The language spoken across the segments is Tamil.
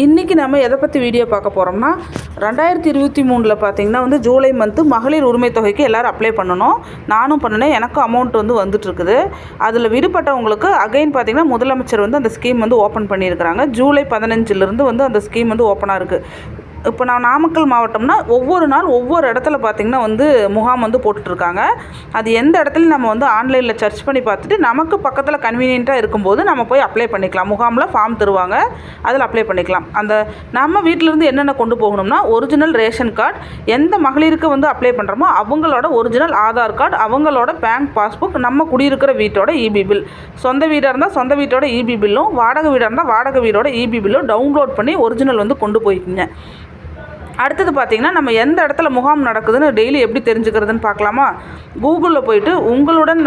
இன்றைக்கி நம்ம எதை பற்றி வீடியோ பார்க்க போகிறோம்னா ரெண்டாயிரத்தி இருபத்தி மூணில் பார்த்தீங்கன்னா வந்து ஜூலை மந்த்து மகளிர் உரிமை தொகைக்கு எல்லோரும் அப்ளை பண்ணணும். நானும் பண்ணினேன் எனக்கும் அமௌண்ட் வந்து வந்துட்டுருக்குது. அதில் விடுபட்டவங்களுக்கு அகைன் பார்த்திங்கன்னா முதலமைச்சர் வந்து அந்த ஸ்கீம் வந்து ஓப்பன் பண்ணியிருக்கிறாங்க. ஜூலை பதினஞ்சிலிருந்து வந்து அந்த ஸ்கீம் வந்து ஓப்பனாக இருக்குது இப்போ நான் நாமக்கல் மாவட்டம்னா ஒவ்வொரு நாள் ஒவ்வொரு இடத்துல பார்த்திங்கன்னா வந்து முகாம் வந்து போட்டுட்ருக்காங்க. அது எந்த இடத்துலையும் நம்ம வந்து ஆன்லைனில் சர்ச் பண்ணி பார்த்துட்டு நமக்கு பக்கத்தில் கன்வீனியண்ட்டாக இருக்கும்போது நம்ம போய் அப்ளை பண்ணிக்கலாம். முகாமில் ஃபார்ம் தருவாங்க. அதில் அப்ளை பண்ணிக்கலாம். அந்த நம்ம வீட்டிலேருந்து என்னென்ன கொண்டு போகணும்னா ஒரிஜினல் ரேஷன் கார்டு எந்த மகளிருக்கு வந்து அப்ளை பண்ணுறோமோ அவங்களோட ஒரிஜினல் ஆதார் கார்டு அவங்களோட பேங்க் பாஸ்புக் நம்ம குடியிருக்கிற வீட்டோட இபி பில் சொந்த வீடாக இருந்தால் சொந்த வீட்டோட இபி பில்லும் வாடகை வீடாக இருந்தால் வாடகை வீடோட இபி பில்லும் டவுன்லோட் பண்ணி ஒரிஜினல் வந்து கொண்டு போய்க்குங்க. அடுத்தது பார்த்திங்கன்னா நம்ம எந்த இடத்துல முகாம் நடக்குதுன்னு டெய்லி எப்படி தெரிஞ்சுக்கிறதுன்னு பார்க்கலாமா? கூகுளில் போயிட்டு உங்களுடன்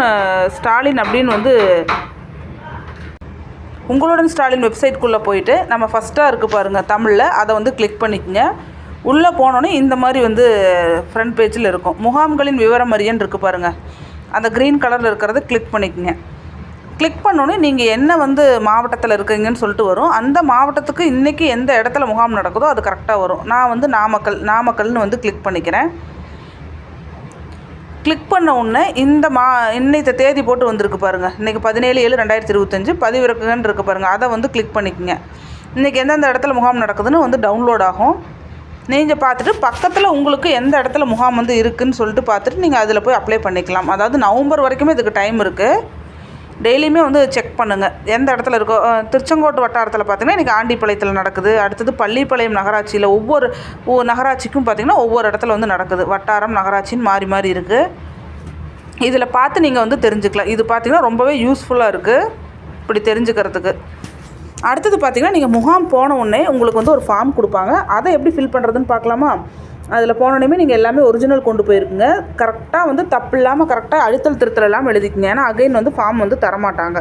ஸ்டாலின் அப்படின்னு வந்து உங்களுடன் ஸ்டாலின் வெப்சைட்குள்ளே போயிட்டு நம்ம ஃபஸ்ட்டாக இருக்குது பாருங்கள் தமிழில். அதை வந்து கிளிக் பண்ணிக்கோங்க. உள்ளே போனோன்னே இந்த மாதிரி வந்து ஃப்ரண்ட் பேஜில் இருக்கும். முகாம்களின் விவரம் அறியன் இருக்குது பாருங்கள் அந்த க்ரீன் கலரில் இருக்கிறத கிளிக் பண்ணிக்கோங்க. கிளிக் பண்ணோன்னே நீங்கள் என்ன வந்து மாவட்டத்தில் இருக்கீங்கன்னு சொல்லிட்டு வரும். அந்த மாவட்டத்துக்கு இன்றைக்கி எந்த இடத்துல முகாம் நடக்குதோ அது கரெக்டாக வரும். நான் வந்து நாமக்கல் நாமக்கல்னு வந்து கிளிக் பண்ணிக்கிறேன். கிளிக் பண்ண உடனே இந்த மா இன்னைத்த தேதி போட்டு வந்திருக்கு பாருங்கள் இன்றைக்கி பதினேழு ஏழு ரெண்டாயிரத்தி இருபத்தஞ்சு பதிவிறக்குன்னு இருக்குது பாருங்கள் அதை வந்து கிளிக் பண்ணிக்கங்க. இன்றைக்கி எந்தெந்த இடத்துல முகாம் நடக்குதுன்னு வந்து டவுன்லோட் ஆகும். நீங்கள் பார்த்துட்டு பக்கத்தில் உங்களுக்கு எந்த இடத்துல முகாம் வந்து இருக்குன்னு சொல்லிட்டு பார்த்துட்டு நீங்கள் அதில் போய் அப்ளை பண்ணிக்கலாம். அதாவது நவம்பர் வரைக்குமே இதுக்கு டைம் இருக்குது டெய்லியுமே வந்து செக் பண்ணுங்கள் எந்த இடத்துல இருக்கோ திருச்செங்கோட்டு வட்டாரத்தில் பார்த்தீங்கன்னா இன்றைக்கி ஆண்டிப்பாளையத்தில் நடக்குது. அடுத்தது பள்ளிப்பாளையம் நகராட்சியில் ஒவ்வொரு நகராட்சிக்கும் பார்த்திங்கன்னா ஒவ்வொரு இடத்துல வந்து நடக்குது. வட்டாரம் நகராட்சின்னு மாறி மாறி இருக்குது இதில் பார்த்து நீங்கள் வந்து தெரிஞ்சுக்கலாம். இது பார்த்தீங்கன்னா ரொம்பவே யூஸ்ஃபுல்லாக இருக்குது இப்படி தெரிஞ்சுக்கிறதுக்கு. அடுத்தது பார்த்தீங்கன்னா நீங்கள் முகாம் போன உடனே உங்களுக்கு வந்து ஒரு ஃபார்ம் கொடுப்பாங்க. அதை எப்படி ஃபில் பண்ணுறதுன்னு பார்க்கலாமா அதில் போனோடனே நீங்கள் எல்லாமே ஒரிஜினல் கொண்டு போயிருக்குங்க. கரெக்டாக வந்து தப்பு இல்லாமல் கரெக்டாக அழுத்தல் திருத்தல் எல்லாம் எழுதிக்கங்க. ஏன்னா அகைன் வந்து ஃபார்ம் வந்து தரமாட்டாங்க.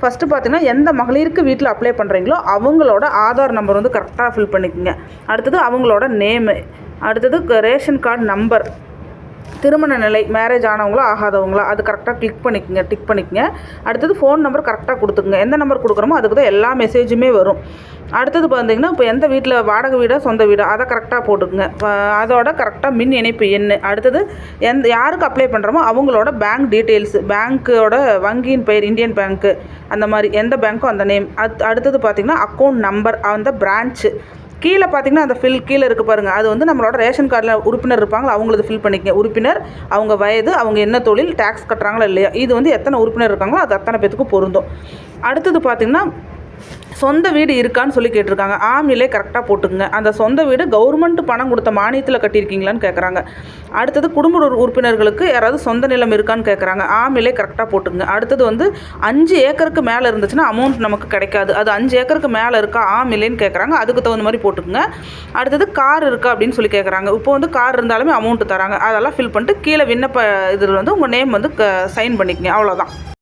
ஃபஸ்ட்டு பார்த்தீங்கன்னா எந்த மகளிருக்கு வீட்டில் அப்ளை பண்ணுறீங்களோ அவங்களோட ஆதார் நம்பர் வந்து கரெக்டாக ஃபில் பண்ணிக்கோங்க. அடுத்தது அவங்களோட நேமு அடுத்தது ரேஷன் கார்டு நம்பர் திருமண நிலை மேரேஜ் ஆனவங்களோ ஆகாதவங்களோ அது கரெக்டாக கிளிக் பண்ணிக்கோங்க டிக் பண்ணிக்கங்க. அடுத்தது ஃபோன் நம்பர் கரெக்டாக கொடுத்துக்குங்க. எந்த நம்பர் கொடுக்குறோமோ அதுக்கு தான் எல்லா மெசேஜுமே வரும். அடுத்தது பார்த்தீங்கன்னா இப்போ எந்த வீட்டில் வாடகை வீடாக சொந்த வீடோ அதை கரெக்டாக போட்டுக்குங்க. அதோட கரெக்டாக மின் இணைப்பு எண். அடுத்தது எந்த யாருக்கு அப்ளை பண்ணுறோமோ அவங்களோட பேங்க் டீட்டெயில்ஸ் பேங்க்கோட வங்கியின் பெயர் இந்தியன் பேங்க்கு அந்த மாதிரி எந்த பேங்க்கோ அந்த நேம் அது அடுத்தது பார்த்திங்கன்னா அக்கௌண்ட் நம்பர் அந்த பிரான்ச்சு கீழே பார்த்தீங்கன்னா அந்த ஃபில் கீழே இருக்குது பாருங்கள் அது வந்து நம்மளோட ரேஷன் கார்டில் உறுப்பினர் இருப்பாங்களா? அவங்களது ஃபில் பண்ணிக்கங்க. உறுப்பினர் அவங்க வயது அவங்க என்ன தொழில் டேக்ஸ் கட்டுறாங்களா இல்லையா? இது வந்து எத்தனை உறுப்பினர் இருக்காங்களோ அது அத்தனை பேத்துக்கும் பொருந்தும். அடுத்தது பார்த்திங்கன்னா சொந்த வீடு இருக்கான்னு சொல்லி கேட்டிருக்காங்க. ஆமிலே கரெக்டாக போட்டுக்குங்க. அந்த சொந்த வீடு கவர்மெண்ட் பணம் கொடுத்த மானியத்தில் கட்டியிருக்கீங்களான்னு கேட்குறாங்க அடுத்தது குடும்ப உறுப்பினர்களுக்கு யாராவது சொந்த நிலம் இருக்கான்னு கேட்குறாங்க ஆமிலே கரெக்டாக போட்டுக்குங்க. அடுத்தது வந்து அஞ்சு ஏக்கருக்கு மேலே இருந்துச்சுன்னா அமௌண்ட் நமக்கு கிடைக்காது. அது அஞ்சு ஏக்கருக்கு மேலே இருக்கா ஆமிலேன்னு கேட்குறாங்க அதுக்கு தகுந்த மாதிரி போட்டுக்குங்க. அடுத்தது கார் இருக்கா அப்படின்னு சொல்லி கேட்குறாங்க இப்போ வந்து கார் இருந்தாலுமே அமௌண்ட் தராங்க. அதெல்லாம் ஃபில் பண்ணிட்டு கீழே விண்ணப்ப இதில் வந்து உங்கள் நேம் வந்து சைன் பண்ணிக்கங்க. அவ்வளோதான்